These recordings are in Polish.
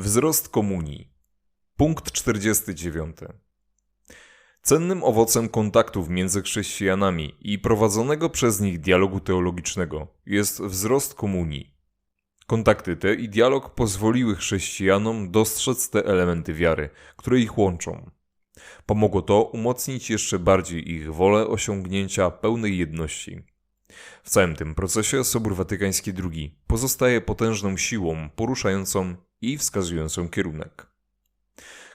Wzrost komunii. Punkt 49. Cennym owocem kontaktów między chrześcijanami i prowadzonego przez nich dialogu teologicznego jest wzrost komunii. Kontakty te i dialog pozwoliły chrześcijanom dostrzec te elementy wiary, które ich łączą. Pomogło to umocnić jeszcze bardziej ich wolę osiągnięcia pełnej jedności. W całym tym procesie Sobór Watykański II pozostaje potężną siłą poruszającą i wskazującą kierunek.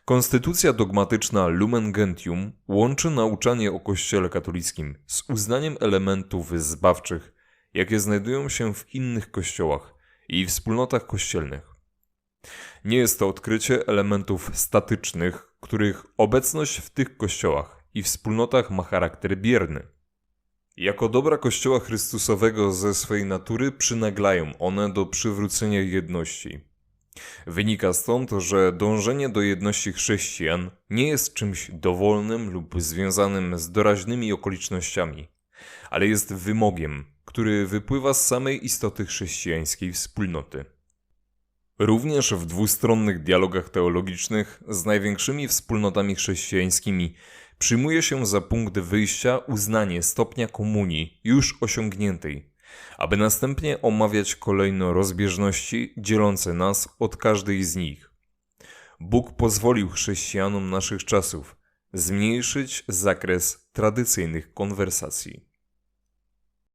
Konstytucja dogmatyczna Lumen Gentium łączy nauczanie o Kościele katolickim z uznaniem elementów zbawczych, jakie znajdują się w innych kościołach i wspólnotach kościelnych. Nie jest to odkrycie elementów statycznych, których obecność w tych kościołach i wspólnotach ma charakter bierny. Jako dobra Kościoła Chrystusowego ze swej natury przynaglają one do przywrócenia jedności. Wynika stąd, że dążenie do jedności chrześcijan nie jest czymś dowolnym lub związanym z doraźnymi okolicznościami, ale jest wymogiem, który wypływa z samej istoty chrześcijańskiej wspólnoty. Również w dwustronnych dialogach teologicznych z największymi wspólnotami chrześcijańskimi przyjmuje się za punkt wyjścia uznanie stopnia komunii już osiągniętej, aby następnie omawiać kolejno rozbieżności dzielące nas od każdej z nich. Bóg pozwolił chrześcijanom naszych czasów zmniejszyć zakres tradycyjnych konwersacji.